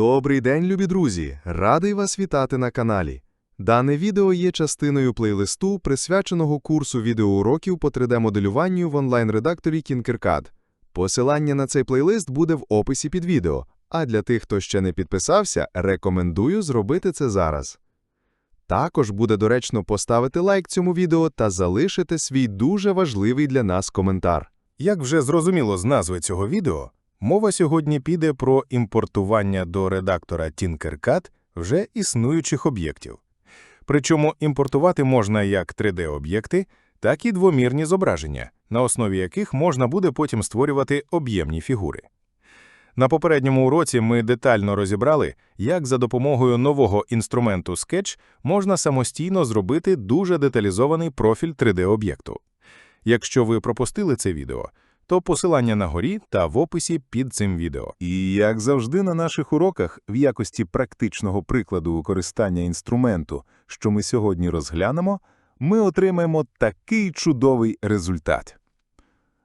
Добрий день, любі друзі! Радий вас вітати на каналі. Дане відео є частиною плейлисту, присвяченого курсу відеоуроків по 3D-моделюванню в онлайн-редакторі Tinkercad. Посилання на цей плейлист буде в описі під відео, а для тих, хто ще не підписався, рекомендую зробити це зараз. Також буде доречно поставити лайк цьому відео та залишити свій дуже важливий для нас коментар. Як вже зрозуміло з назви цього відео, мова сьогодні піде про імпортування до редактора Tinkercad вже існуючих об'єктів. Причому імпортувати можна як 3D-об'єкти, так і двомірні зображення, на основі яких можна буде потім створювати об'ємні фігури. На попередньому уроці ми детально розібрали, як за допомогою нового інструменту Sketch можна самостійно зробити дуже деталізований профіль 3D-об'єкту. Якщо ви пропустили це відео, то посилання на горі та в описі під цим відео. І, як завжди на наших уроках, в якості практичного прикладу використання інструменту, що ми сьогодні розглянемо, ми отримаємо такий чудовий результат.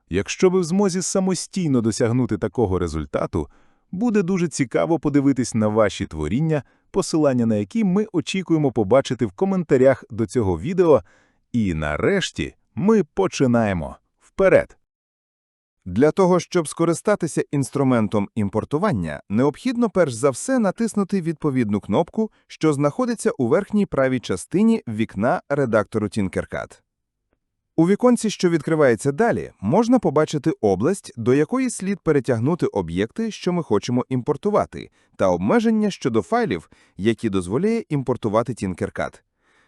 Якщо ви в змозі самостійно досягнути такого результату, буде дуже цікаво подивитись на ваші творіння, посилання на які ми очікуємо побачити в коментарях до цього відео. І нарешті ми починаємо. Вперед! Для того, щоб скористатися інструментом імпортування, необхідно перш за все натиснути відповідну кнопку, що знаходиться у верхній правій частині вікна редактору Tinkercad. У віконці, що відкривається далі, можна побачити область, до якої слід перетягнути об'єкти, що ми хочемо імпортувати, та обмеження щодо файлів, які дозволяє імпортувати Tinkercad.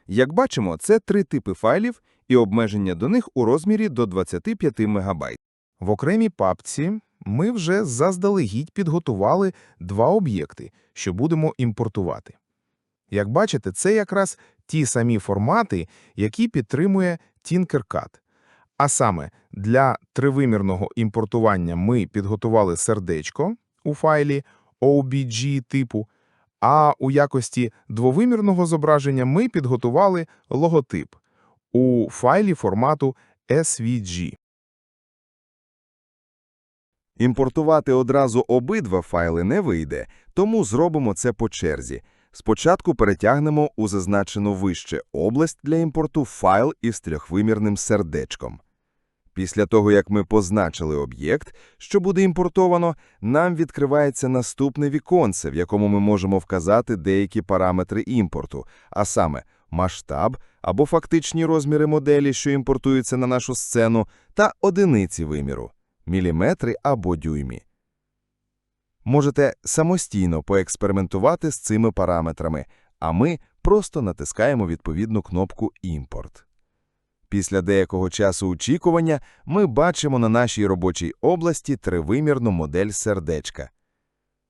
Як бачимо, це три типи файлів і обмеження до них у розмірі до 25 МБ. В окремій папці ми вже заздалегідь підготували два об'єкти, що будемо імпортувати. Як бачите, це якраз ті самі формати, які підтримує Tinkercad. А саме, для тривимірного імпортування ми підготували сердечко у файлі OBG типу, а у якості двовимірного зображення ми підготували логотип у файлі формату SVG. Імпортувати одразу обидва файли не вийде, тому зробимо це по черзі. Спочатку перетягнемо у зазначену вище область для імпорту файл із трьохвимірним сердечком. Після того, як ми позначили об'єкт, що буде імпортовано, нам відкривається наступне віконце, в якому ми можемо вказати деякі параметри імпорту, а саме масштаб або фактичні розміри моделі, що імпортуються на нашу сцену, та одиниці виміру міліметри або дюймі. Можете самостійно поекспериментувати з цими параметрами, а ми просто натискаємо відповідну кнопку «Імпорт». Після деякого часу очікування ми бачимо на нашій робочій області тривимірну модель сердечка.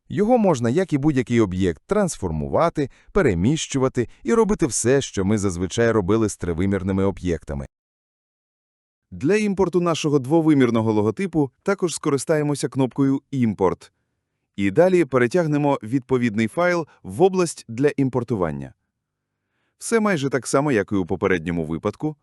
Його можна, як і будь-який об'єкт, трансформувати, переміщувати і робити все, що ми зазвичай робили з тривимірними об'єктами. Для імпорту нашого двовимірного логотипу також скористаємося кнопкою «Імпорт». І далі перетягнемо відповідний файл в область для імпортування. Все майже так само, як і у попередньому випадку.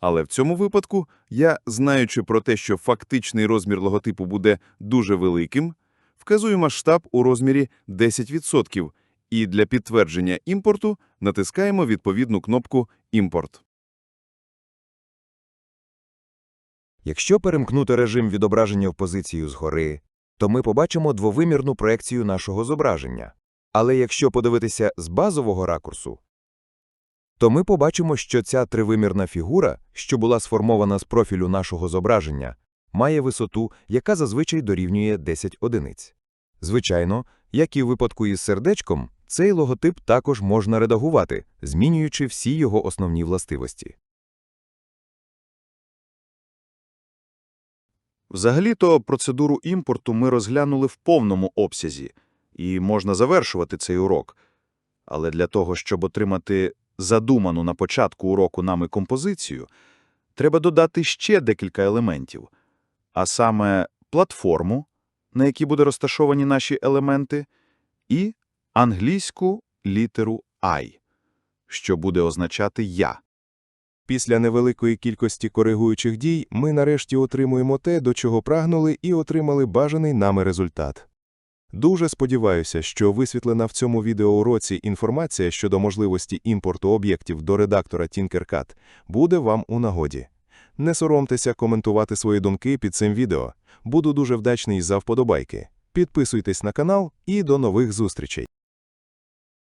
Але в цьому випадку я, знаючи про те, що фактичний розмір логотипу буде дуже великим, вказую масштаб у розмірі 10%, і для підтвердження імпорту натискаємо відповідну кнопку «Імпорт». Якщо перемкнути режим відображення в позицію згори, то ми побачимо двовимірну проекцію нашого зображення. Але якщо подивитися з базового ракурсу, то ми побачимо, що ця тривимірна фігура, що була сформована з профілю нашого зображення, має висоту, яка зазвичай дорівнює 10 одиниць. Звичайно, як і в випадку із сердечком, цей логотип також можна редагувати, змінюючи всі його основні властивості. Взагалі-то процедуру імпорту ми розглянули в повному обсязі, і можна завершувати цей урок. Але для того, щоб отримати задуману на початку уроку нами композицію, треба додати ще декілька елементів, а саме платформу, на якій буде розташовані наші елементи, і англійську літеру I, що буде означати «я». Після невеликої кількості коригуючих дій ми нарешті отримуємо те, до чого прагнули, і отримали бажаний нами результат. Дуже сподіваюся, що висвітлена в цьому відеоуроці інформація щодо можливості імпорту об'єктів до редактора Tinkercad буде вам у нагоді. Не соромтеся коментувати свої думки під цим відео. Буду дуже вдячний за вподобайки. Підписуйтесь на канал і до нових зустрічей.